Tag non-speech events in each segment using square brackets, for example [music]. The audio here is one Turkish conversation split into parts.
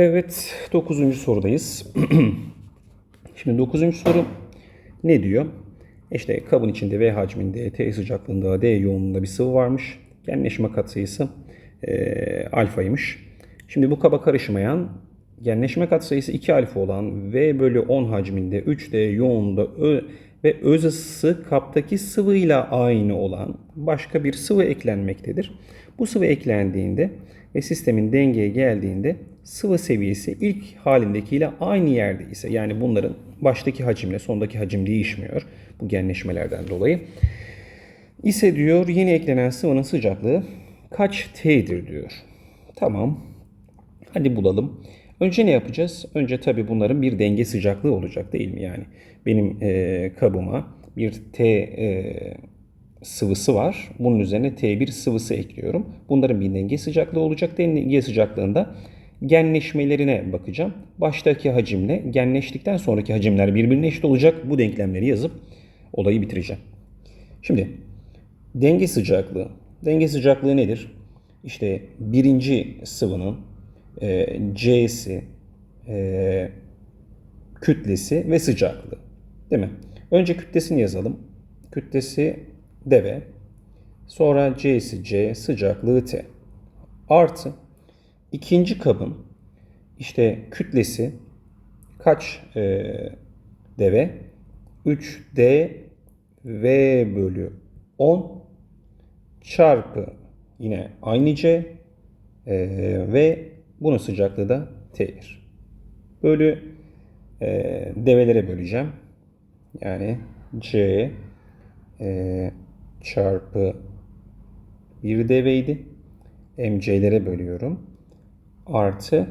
Evet, dokuzuncu sorudayız. [clears throat] Şimdi dokuzuncu soru ne diyor? İşte kabın içinde V hacminde, T sıcaklığında, D yoğunluğunda bir sıvı varmış. Genleşme katsayısı e, alfaymış. Şimdi bu kaba karışmayan genleşme katsayısı 2 alfa olan V bölü 10 hacminde 3D yoğunluğunda ö, ve öz ısısı kaptaki sıvıyla aynı olan başka bir sıvı eklenmektedir. Bu sıvı eklendiğinde ve sistemin dengeye geldiğinde sıvı seviyesi ilk halindekiyle aynı yerde ise yani bunların baştaki hacimle sondaki hacim değişmiyor bu genleşmelerden dolayı ise diyor yeni eklenen sıvının sıcaklığı kaç T'dir diyor. Tamam. Hadi bulalım. Önce ne yapacağız? Önce tabii bunların bir denge sıcaklığı olacak değil mi? Yani benim e, kabıma bir T e, sıvısı var. Bunun üzerine T1 sıvısı ekliyorum. Bunların bir denge sıcaklığı olacak. Denge sıcaklığında genleşmelerine bakacağım. Baştaki hacimle genleştikten sonraki hacimler birbirine eşit olacak. Bu denklemleri yazıp olayı bitireceğim. Şimdi denge sıcaklığı. Denge sıcaklığı nedir? İşte birinci sıvının e, C'si, e, kütlesi ve sıcaklığı. Değil mi? Önce kütlesini yazalım. Kütlesi deve. Sonra C'si C, sıcaklığı T. Artı ikinci kabın işte kütlesi kaç e, deve? 3D V bölü 10 çarpı yine aynı C e, ve bunun sıcaklığı da T'dir. Bölü e, develere böleceğim. Yani C e, çarpı bir deveydi. MC'lere bölüyorum. Artı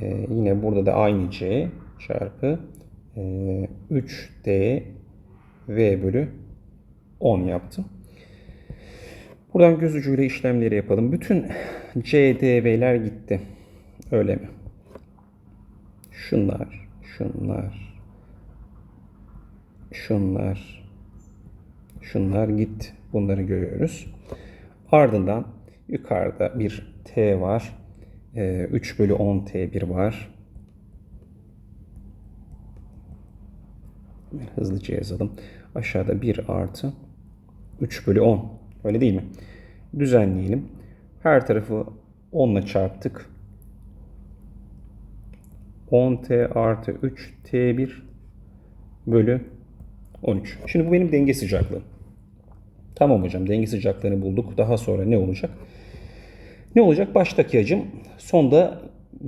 e, yine burada da aynı C çarpı e, 3D V bölü 10 yaptım. Buradan göz ucuyla işlemleri yapalım. Bütün CDV'ler gitti. Öyle mi? Şunlar, şunlar, şunlar, şunlar gitti. Bunları görüyoruz. Ardından yukarıda bir T var. 3 bölü 10 T1 var. Hızlıca yazalım. Aşağıda 1 artı 3 bölü 10. Öyle değil mi? Düzenleyelim. Her tarafı 10 ile çarptık. 10t artı 3t1 bölü 13. Şimdi bu benim denge sıcaklığım. Tamam hocam denge sıcaklığını bulduk. Daha sonra ne olacak? Ne olacak? Baştaki hacim sonda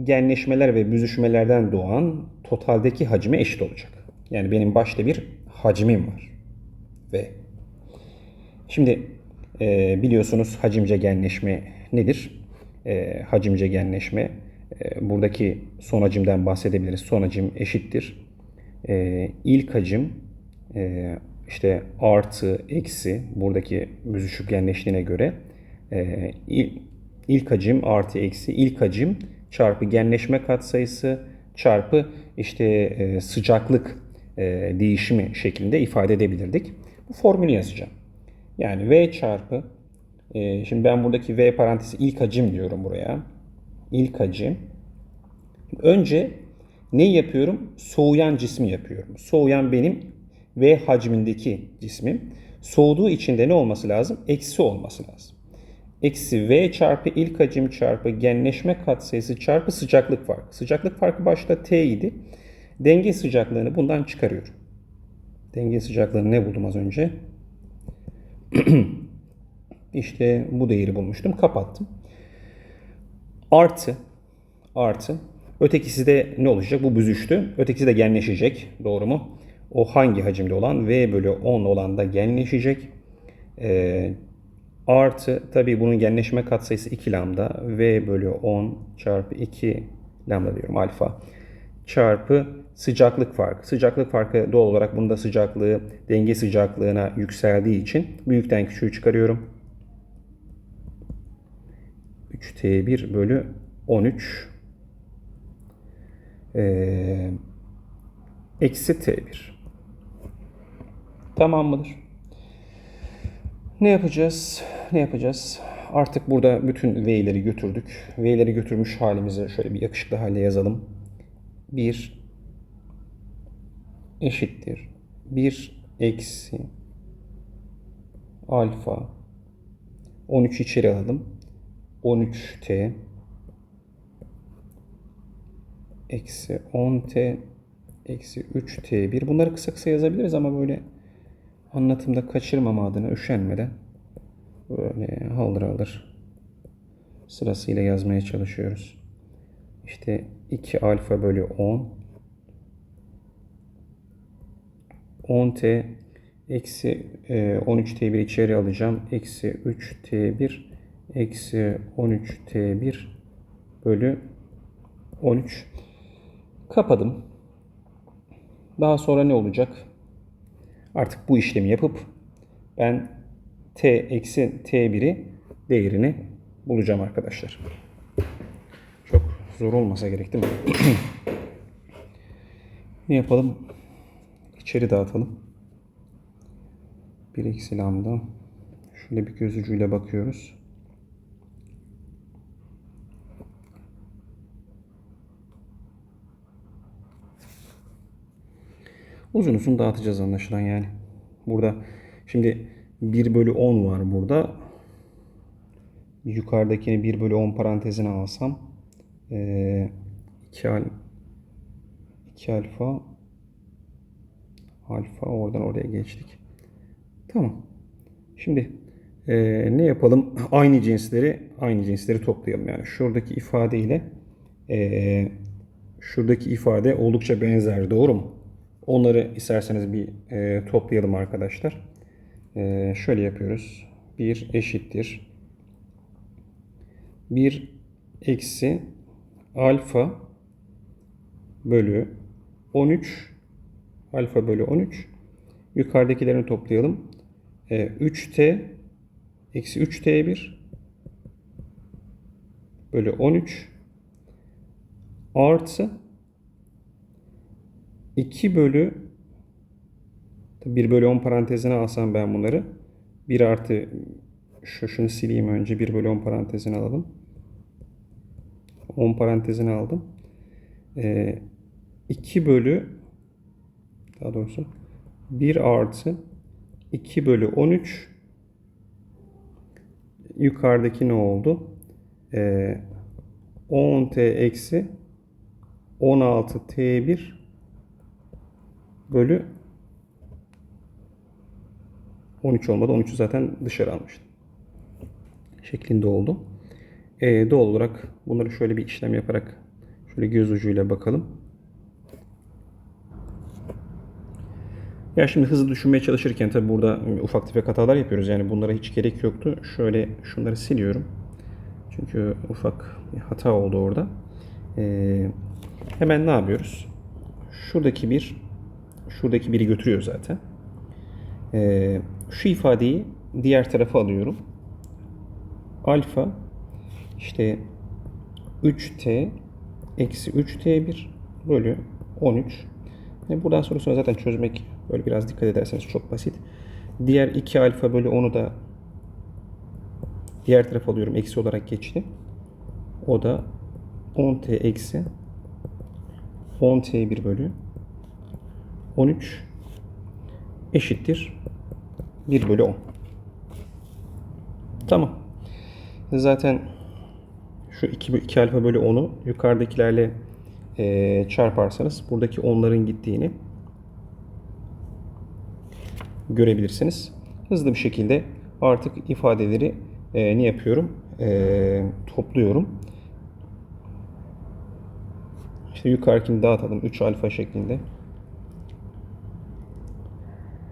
genleşmeler ve büzüşmelerden doğan totaldeki hacime eşit olacak. Yani benim başta bir hacmim var. Ve şimdi e, biliyorsunuz hacimce genleşme nedir? E, hacimce genleşme e, buradaki son hacimden bahsedebiliriz. Son hacim eşittir. E, ilk hacim e, işte artı eksi buradaki büzüşük genleştiğine göre e, ilk hacim artı eksi ilk hacim çarpı genleşme katsayısı çarpı işte e, sıcaklık e, değişimi şeklinde ifade edebilirdik. Bu formülü yazacağım. Yani V çarpı e, şimdi ben buradaki V parantezi ilk hacim diyorum buraya. İlk hacim. Önce ne yapıyorum? Soğuyan cismi yapıyorum. Soğuyan benim V hacmindeki cismim. Soğuduğu için de ne olması lazım? Eksi olması lazım. Eksi V çarpı ilk hacim çarpı genleşme katsayısı çarpı sıcaklık farkı. Sıcaklık farkı başta T idi. Denge sıcaklığını bundan çıkarıyorum. Denge sıcaklığını ne buldum az önce? [clears throat] işte bu değeri bulmuştum. Kapattım. Artı artı ötekisi de ne olacak? Bu büzüştü. Ötekisi de genleşecek. Doğru mu? O hangi hacimde olan? V bölü 10 olan da genleşecek. Ee, artı tabii bunun genleşme katsayısı 2 lambda. V bölü 10 çarpı 2 lambda diyorum alfa çarpı sıcaklık farkı. Sıcaklık farkı doğal olarak bunda sıcaklığı denge sıcaklığına yükseldiği için büyükten küçüğü çıkarıyorum. 3T1 bölü 13 ee, eksi T1 tamam mıdır? Ne yapacağız? Ne yapacağız? Artık burada bütün V'leri götürdük. V'leri götürmüş halimizi şöyle bir yakışıklı halde yazalım. 1 eşittir. 1 eksi alfa 13 içeri alalım. 13t eksi 10t eksi 3t1. Bunları kısa kısa yazabiliriz ama böyle anlatımda kaçırmama adına üşenmeden böyle haldır haldır sırasıyla yazmaya çalışıyoruz. İşte 2 alfa bölü 10 10t eksi e, 13t1 içeri alacağım. Eksi 3t1 eksi 13t1 bölü 13. Kapadım. Daha sonra ne olacak? Artık bu işlemi yapıp ben t eksi t1'i değerini bulacağım arkadaşlar. Çok zor olmasa gerek değil mi? [clears throat] ne yapalım? İçeri dağıtalım. 1 eksi lambda. Şöyle bir göz ucuyla bakıyoruz. Uzun uzun dağıtacağız anlaşılan yani. Burada şimdi 1 bölü 10 var burada. Yukarıdakini 1 bölü 10 parantezine alsam 2 al 2 alfa alfa oradan oraya geçtik. Tamam. Şimdi e, ne yapalım? Aynı cinsleri aynı cinsleri toplayalım. Yani şuradaki ifade ile e, şuradaki ifade oldukça benzer. Doğru mu? Onları isterseniz bir e, toplayalım arkadaşlar. E, şöyle yapıyoruz. 1 eşittir. 1 eksi alfa bölü 13 alfa bölü 13 yukarıdakilerini toplayalım. E, 3t eksi 3t1 bölü 13 artı 2 bölü 1 bölü 10 parantezine alsam ben bunları 1 artı şu şunu sileyim önce 1 bölü 10 parantezine alalım 10 parantezine aldım e, 2 bölü daha doğrusu 1 artı 2 bölü 13 yukarıdaki ne oldu? Ee, 10t eksi 16t1 bölü 13 olmadı. 13'ü zaten dışarı almıştım. Şeklinde oldu. Ee, doğal olarak bunları şöyle bir işlem yaparak şöyle göz ucuyla bakalım. Ya şimdi hızlı düşünmeye çalışırken tabi burada ufak tefek hatalar yapıyoruz. Yani bunlara hiç gerek yoktu. Şöyle şunları siliyorum. Çünkü ufak bir hata oldu orada. Ee, hemen ne yapıyoruz? Şuradaki bir, şuradaki biri götürüyor zaten. Ee, şu ifadeyi diğer tarafa alıyorum. Alfa işte 3t eksi 3t1 bölü 13. Yani buradan sonrasını zaten çözmek Böyle biraz dikkat ederseniz çok basit. Diğer 2 alfa bölü 10'u da diğer tarafa alıyorum. Eksi olarak geçti. O da 10t eksi 10t1 bölü 13 eşittir 1 bölü 10. Tamam. Zaten şu 2, 2 alfa bölü 10'u yukarıdakilerle e, çarparsanız buradaki 10'ların gittiğini görebilirsiniz. Hızlı bir şekilde artık ifadeleri e, ne yapıyorum? E, topluyorum. İşte yukarıkini dağıtalım. 3 alfa şeklinde.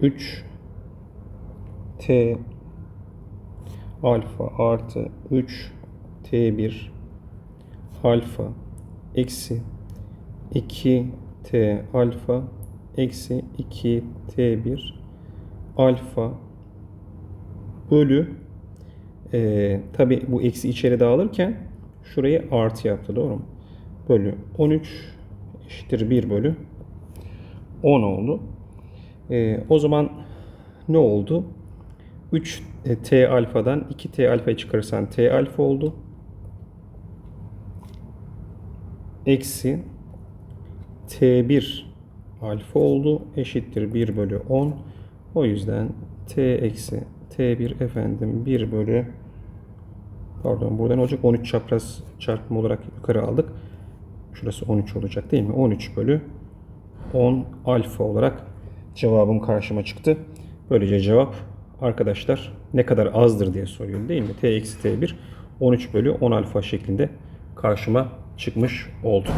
3 t. Alfa artı 3 t1 alfa eksi 2 t alfa eksi 2 t1 alfa bölü e, tabi bu eksi içeri dağılırken şurayı artı yaptı doğru mu? Bölü 13 eşittir 1 bölü 10 oldu. E, o zaman ne oldu? 3 t alfadan 2 t alfayı çıkarırsan t alfa oldu. Eksi t1 alfa oldu. Eşittir 1 bölü 10. O yüzden t eksi t1 efendim 1 bölü pardon buradan olacak 13 çapraz çarpımı olarak yukarı aldık. Şurası 13 olacak değil mi? 13 bölü 10 alfa olarak cevabım karşıma çıktı. Böylece cevap arkadaşlar ne kadar azdır diye soruyor değil mi? T eksi T1 13 bölü 10 alfa şeklinde karşıma çıkmış oldu.